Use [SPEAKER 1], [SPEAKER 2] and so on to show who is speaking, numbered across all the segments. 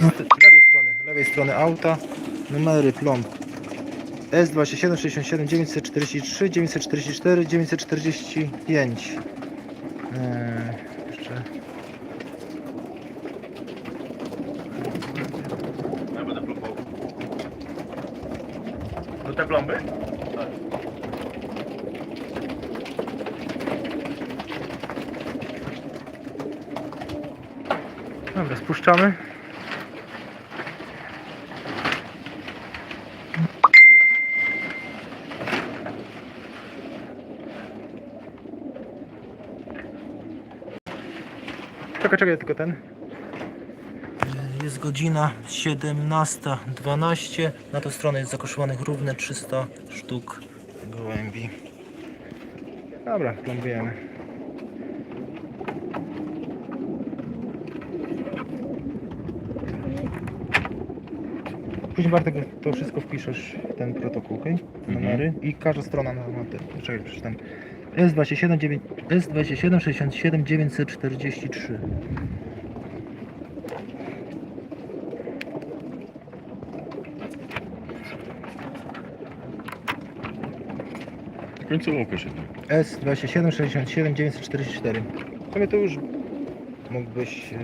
[SPEAKER 1] Lewej strony, lewej strony auta, numery plomb S27 67 943 944 945 eee, jeszcze
[SPEAKER 2] Ja będę plombował. Do te plomby? Tak.
[SPEAKER 1] Dobra, spuszczamy. Czekaj, czekaj, tylko ten. Jest godzina 17.12. Na tą stronę jest zakoszowanych równe 300 sztuk gołębi. Dobra, plombujemy. Później Bartek to wszystko wpiszesz w ten protokół, ok? Numery i każda strona ma te. Czekaj, przeczytam. S27, 9, S27 67 943.
[SPEAKER 2] Końcówkę się tam.
[SPEAKER 1] S27 67 944. Sobie to już mógłbyś e,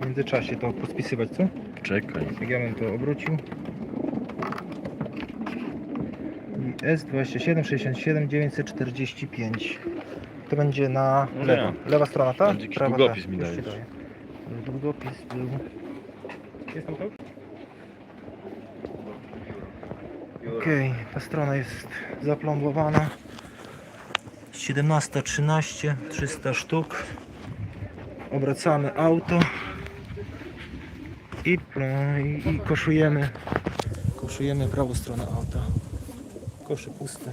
[SPEAKER 1] w międzyczasie to podpisywać, co?
[SPEAKER 2] Czekaj.
[SPEAKER 1] Jak ja bym to obrócił. I S27 67 945. To będzie na
[SPEAKER 2] No
[SPEAKER 1] lewo. Lewa strona, tak?
[SPEAKER 2] Będzie jakiś
[SPEAKER 1] Prawa,
[SPEAKER 2] długopis mi
[SPEAKER 1] Już ci
[SPEAKER 2] dajesz.
[SPEAKER 1] daję. Długopis był. Jest tam to? Okej, ta strona jest zaplombowana. 17.13, 300 sztuk. Obracamy auto i, pl- i, i koszujemy, koszujemy prawą stronę auta. Kosze puste.